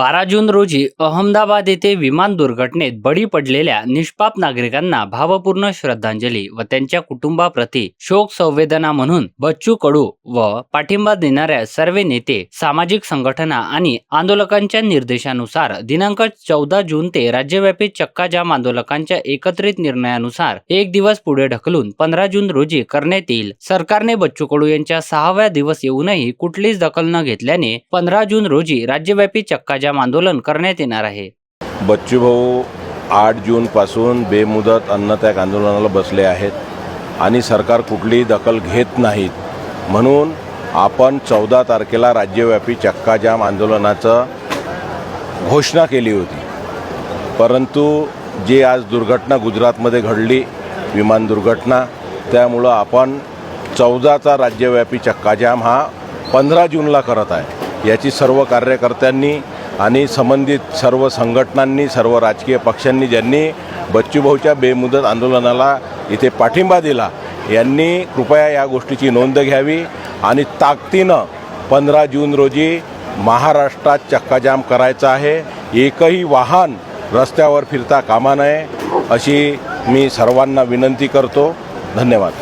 बारा जून रोजी अहमदाबाद येथे विमान दुर्घटनेत बळी पडलेल्या निष्पाप नागरिकांना भावपूर्ण श्रद्धांजली व त्यांच्या कुटुंबाप्रती शोक संवेदना म्हणून बच्चू कडू व पाठिंबा देणाऱ्या सर्व नेते सामाजिक संघटना आणि आंदोलकांच्या निर्देशानुसार दिनांक चौदा जून ते राज्यव्यापी चक्काजाम आंदोलकांच्या एकत्रित निर्णयानुसार एक दिवस पुढे ढकलून पंधरा जून रोजी करण्यात येईल. सरकारने बच्चू कडू यांच्या सहाव्या दिवस येऊनही कुठलीच दखल न घेतल्याने पंधरा जून रोजी राज्यव्यापी चक्काजाम आंदोलन करण्यात येणार आहे. बच्चूभाऊ आठ जूनपासून बेमुदत अन्नत्याग आंदोलनाला बसले आहेत आणि सरकार कुठलीही दखल घेत नाहीत. म्हणून आपण चौदा तारखेला राज्यव्यापी चक्काजाम आंदोलनाचं घोषणा केली होती. परंतु जी आज दुर्घटना गुजरातमध्ये घडली विमान दुर्घटना त्यामुळं आपण चौदाचा राज्यव्यापी चक्काजाम हा पंधरा जूनला करत आहे. याची सर्व कार्यकर्त्यांनी आणि संबंधित सर्व संघटनांनी सर्व राजकीय पक्षांनी ज्यांनी बच्चूभाऊच्या बेमुदत आंदोलनाला इथे पाठिंबा दिला यांनी कृपया या गोष्टीची नोंद घ्यावी आणि ताकदीनं पंधरा जून रोजी महाराष्ट्रात चक्काजाम करायचा आहे. एकही वाहन रस्त्यावर फिरता कामा नये अशी मी सर्वांना विनंती करतो. धन्यवाद.